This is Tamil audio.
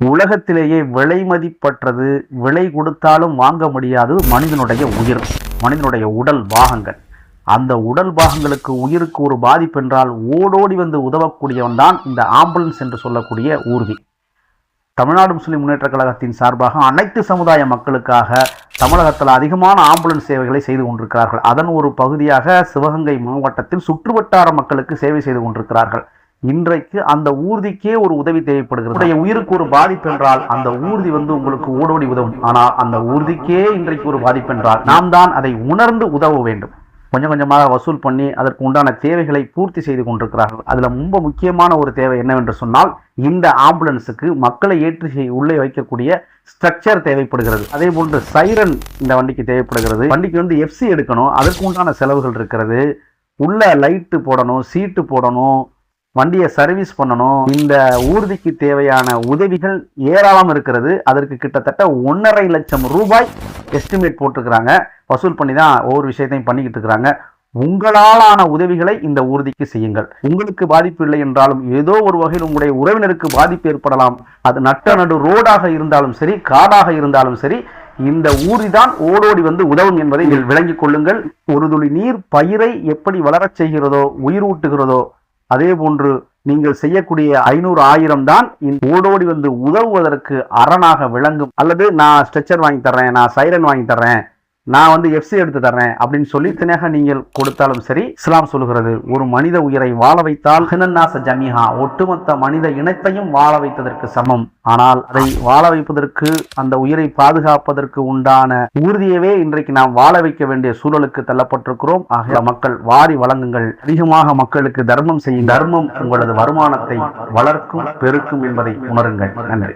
உலகத்திலேயே விலை மதிப்பற்றது விலை கொடுத்தாலும் வாங்க முடியாது மனிதனுடைய உயிர் மனிதனுடைய உடல் பாகங்கள். அந்த உடல் பாகங்களுக்கு உயிருக்கு ஒரு பாதிப்பு என்றால் ஓடோடி வந்து உதவக்கூடியவன் தான் இந்த ஆம்புலன்ஸ் என்று சொல்லக்கூடிய ஊர்தி. தமிழ்நாடு முஸ்லிம் முன்னேற்ற கழகத்தின் சார்பாக அனைத்து சமுதாய மக்களுக்காக தமிழகத்தில் அதிகமான ஆம்புலன்ஸ் சேவைகளை செய்து கொண்டிருக்கிறார்கள். அதன் ஒரு பகுதியாக சிவகங்கை மாவட்டத்தில் சுற்றுவட்டார மக்களுக்கு சேவை செய்து கொண்டிருக்கிறார்கள். இன்றைக்கு அந்த ஊர்திக்கே ஒரு உதவி தேவைப்படுகிறது. உயிருக்கு ஒரு பாதிப்பு என்றால் அந்த ஊர்தி வந்து உங்களுக்கு ஓடோடி உதவும். ஆனால் அந்த ஊர்திக்கே இன்றைக்கு ஒரு பாதிப்பு என்றால் நாம் தான் அதை உணர்ந்து உதவ வேண்டும். கொஞ்சம் கொஞ்சமாக வசூல் பண்ணி அதற்கு உண்டான தேவைகளை பூர்த்தி செய்து கொண்டிருக்கிறார்கள். அதில் ரொம்ப முக்கியமான ஒரு தேவை என்னவென்று சொன்னால் இந்த ஆம்புலன்ஸுக்கு மக்களை ஏற்றி செய்ய உள்ளே வைக்கக்கூடிய ஸ்ட்ரக்சர் தேவைப்படுகிறது. அதே போன்று சைரன் இந்த வண்டிக்கு தேவைப்படுகிறது. வண்டிக்கு வந்து எஃப்சி எடுக்கணும். அதற்கு உண்டான செலவுகள் இருக்கிறது. உள்ள லைட்டு போடணும் சீட்டு போடணும். வண்டியை சர்வீஸ் பண்ணணும். இந்த ஊர்திக்கு தேவையான உதவிகள் ஏராளம் இருக்கிறது. அதற்கு கிட்டத்தட்ட ஒன்றரை லட்சம் ரூபாய் எஸ்டிமேட் போட்டிருக்கிறாங்க. வசூல் பண்ணி தான் ஒவ்வொரு விஷயத்தையும் பண்ணிக்கிட்டு இருக்கிறாங்க. உங்களாலான உதவிகளை இந்த ஊர்திக்கு செய்யுங்கள். உங்களுக்கு பாதிப்பு இல்லை என்றாலும் ஏதோ ஒரு வகையில் உங்களுடைய உறவினருக்கு பாதிப்பு ஏற்படலாம். அது நட்ட நடு ரோடாக இருந்தாலும் சரி காடாக இருந்தாலும் சரி இந்த ஊரி தான் ஓடோடி வந்து உதவும் என்பதை நீங்கள் விளங்கிக் கொள்ளுங்கள். ஒரு துளி நீர் பயிரை எப்படி வளரச் செய்கிறதோ உயிரூட்டுகிறதோ அதே போன்று நீங்கள் செய்யக்கூடிய ஐநூறு ஆயிரம் தான் ஓடோடி வந்து உதவுவதற்கு அரணாக விளங்கும். அல்லது நான் ஸ்ட்ரெச்சர் வாங்கி தர்றேன் நான் சைரன் வாங்கி தர்றேன் நான் வந்து எஃப்சி எடுத்து தரேன் அப்படின்னு சொல்லி தினக நீங்கள் கொடுத்தாலும் சரி இஸ்லாம் சொல்கிறது ஒரு மனித உயிரை வாழ வைத்தால் ஹினன்னாச ஜமீஹா ஒட்டுமொத்த மனித இனத்தையும் வாழ வைத்ததற்கு சமம். ஆனால் அதை வாழ வைப்பதற்கு அந்த உயிரை பாதுகாப்பதற்கு உண்டான உறுதியவே இன்றைக்கு நாம் வாழ வைக்க வேண்டிய சூழலுக்கு தள்ளப்பட்டிருக்கிறோம். ஆகிய மக்கள் வாரி வழங்குங்கள். அதிகமாக மக்களுக்கு தர்மம் செய்யும் தர்மம் உங்களது வருமானத்தை வளர்க்கும் பெருக்கும் என்பதை உணருங்கள். நன்றி.